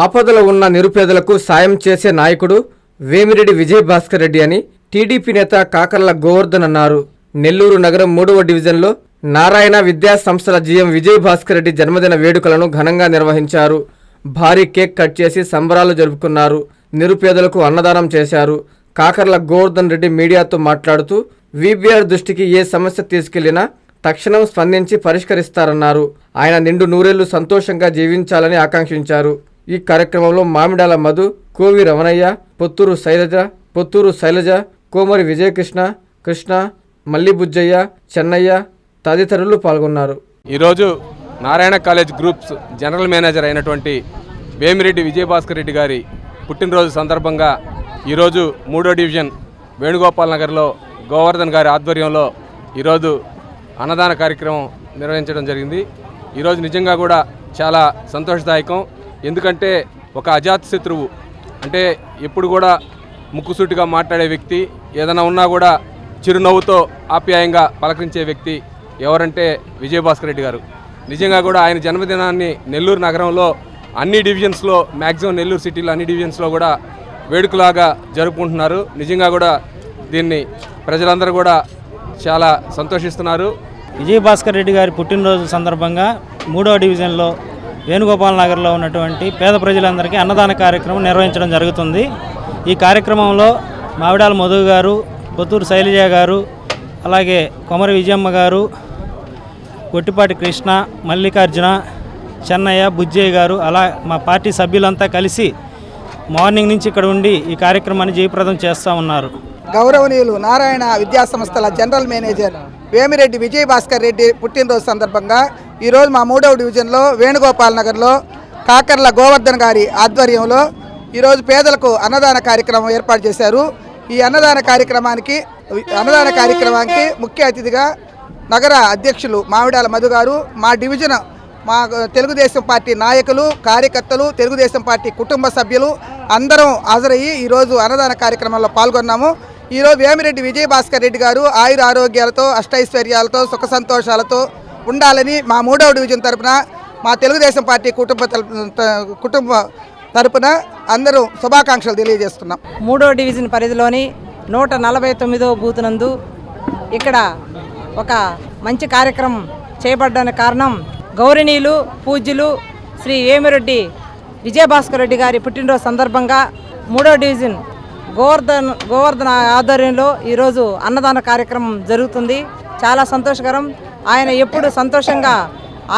ఆపదలో ఉన్న నిరుపేదలకు సాయం చేసే నాయకుడు వేమిరెడ్డి విజయభాస్కర్ రెడ్డి అని టీడీపీ నేత కాకర్ల గోవర్ధన్ అన్నారు. నెల్లూరు నగరం మూడవ డివిజన్లో నారాయణ విద్యా సంస్థల జీఎం విజయభాస్కర్ రెడ్డి జన్మదిన వేడుకలను ఘనంగా నిర్వహించారు. భారీ కేక్ కట్ చేసి సంబరాలు జరుపుకున్నారు. నిరుపేదలకు అన్నదానం చేశారు. కాకర్ల గోవర్ధన్ రెడ్డి మీడియాతో మాట్లాడుతూ వీబీఆర్ దృష్టికి ఏ సమస్య తీసుకెళ్ళినా తక్షణం స్పందించి పరిష్కరిస్తారన్నారు. ఆయన నిండు నూరేళ్ళు సంతోషంగా జీవించాలని ఆకాంక్షించారు. ఈ కార్యక్రమంలో మామిడాల మధు కోవి రమణయ్య పొత్తూరు శైలజ పొత్తూరు శైలజ కోమరి విజయకృష్ణ కృష్ణ మల్లిబుజ్జయ్య చెన్నయ్య తదితరులు పాల్గొన్నారు. ఈరోజు Narayana college groups general manager అయినటువంటి వేమిరెడ్డి విజయభాస్కర్ రెడ్డి గారి పుట్టినరోజు సందర్భంగా ఈరోజు మూడో డివిజన్ వేణుగోపాల్ నగర్లో గోవర్ధన్ గారి ఆధ్వర్యంలో ఈరోజు అన్నదాన కార్యక్రమం నిర్వహించడం జరిగింది. ఈరోజు నిజంగా కూడా చాలా సంతోషదాయకం. ఎందుకంటే ఒక అజాత శత్రువు అంటే ఎప్పుడు కూడా ముక్కుసూటిగా మాట్లాడే వ్యక్తి ఏదైనా ఉన్నా కూడా చిరునవ్వుతో ఆప్యాయంగా పలకరించే వ్యక్తి ఎవరంటే విజయభాస్కర్ రెడ్డి గారు. నిజంగా కూడా ఆయన జన్మదినాన్ని నెల్లూరు నగరంలో అన్ని డివిజన్స్లో మ్యాక్సిమం నెల్లూరు సిటీలో అన్ని డివిజన్స్లో కూడా వేడుకలాగా జరుపుకుంటున్నారు. నిజంగా కూడా దీన్ని ప్రజలందరూ కూడా చాలా సంతోషిస్తున్నారు. విజయభాస్కర్ రెడ్డి గారి పుట్టినరోజు సందర్భంగా మూడో డివిజన్లో వేణుగోపాల్ నగర్లో ఉన్నటువంటి పేద ప్రజలందరికీ అన్నదాన కార్యక్రమం నిర్వహించడం జరుగుతుంది. ఈ కార్యక్రమంలో మావిడాల మధు గారు పొత్తూరు శైలజ గారు అలాగే కొమరి విజయమ్మ గారు గొట్టిపాటి కృష్ణ మల్లికార్జున చెన్నయ్య బుజ్జయ్య గారు అలా మా పార్టీ సభ్యులంతా కలిసి మార్నింగ్ నుంచి ఇక్కడ ఉండి ఈ కార్యక్రమాన్ని జయప్రదం చేస్తూ ఉన్నారు. గౌరవనీయులు నారాయణ విద్యాసంస్థల జనరల్ మేనేజర్ వేమిరెడ్డి విజయ్ భాస్కర్ రెడ్డి పుట్టినరోజు సందర్భంగా ఈరోజు మా మూడవ డివిజన్లో వేణుగోపాల్ నగర్లో కాకర్ల గోవర్ధన్ గారి ఆధ్వర్యంలో ఈరోజు పేదలకు అన్నదాన కార్యక్రమం ఏర్పాటు చేశారు. ఈ అన్నదాన కార్యక్రమానికి అన్నదాన కార్యక్రమానికి ముఖ్య అతిథిగా నగర అధ్యక్షులు మామిడాల మధు గారు మా డివిజన్ మా తెలుగుదేశం పార్టీ నాయకులు కార్యకర్తలు తెలుగుదేశం పార్టీ కుటుంబ సభ్యులు అందరం హాజరయ్యి ఈరోజు అన్నదాన కార్యక్రమంలో పాల్గొన్నాము. ఈరోజు వేమిరెడ్డి విజయభాస్కర్ రెడ్డి గారు ఆయుర ఆరోగ్యాలతో అష్టైశ్వర్యాలతో సుఖ సంతోషాలతో ఉండాలని మా మూడవ డివిజన్ తరపున మా తెలుగుదేశం పార్టీ కుటుంబ తరపు- కుటుంబ తరపున అందరూ శుభాకాంక్షలు తెలియజేస్తున్నాం. మూడో డివిజన్ పరిధిలోని నూట నలభై తొమ్మిదో బూతునందు ఇక్కడ ఒక మంచి కార్యక్రమం చేపట్టడానికి కారణం గౌరవనీయులు పూజ్యులు శ్రీ వేమిరెడ్డి విజయభాస్కర్ రెడ్డి గారి పుట్టినరోజు సందర్భంగా మూడో డివిజన్ గోవర్ధన్ గోవర్ధన ఆధ్వర్యంలో ఈరోజు అన్నదాన కార్యక్రమం జరుగుతుంది. చాలా సంతోషకరం. ఆయన ఎప్పుడు సంతోషంగా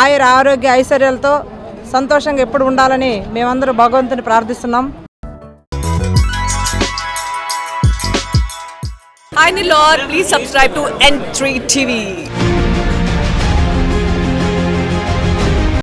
ఆయుర ఆరోగ్య ఐశ్వర్యాలతో సంతోషంగా ఎప్పుడు ఉండాలని మేమందరూ భగవంతుని ప్రార్థిస్తున్నాం. Hi Nilor, please subscribe to N3 TV.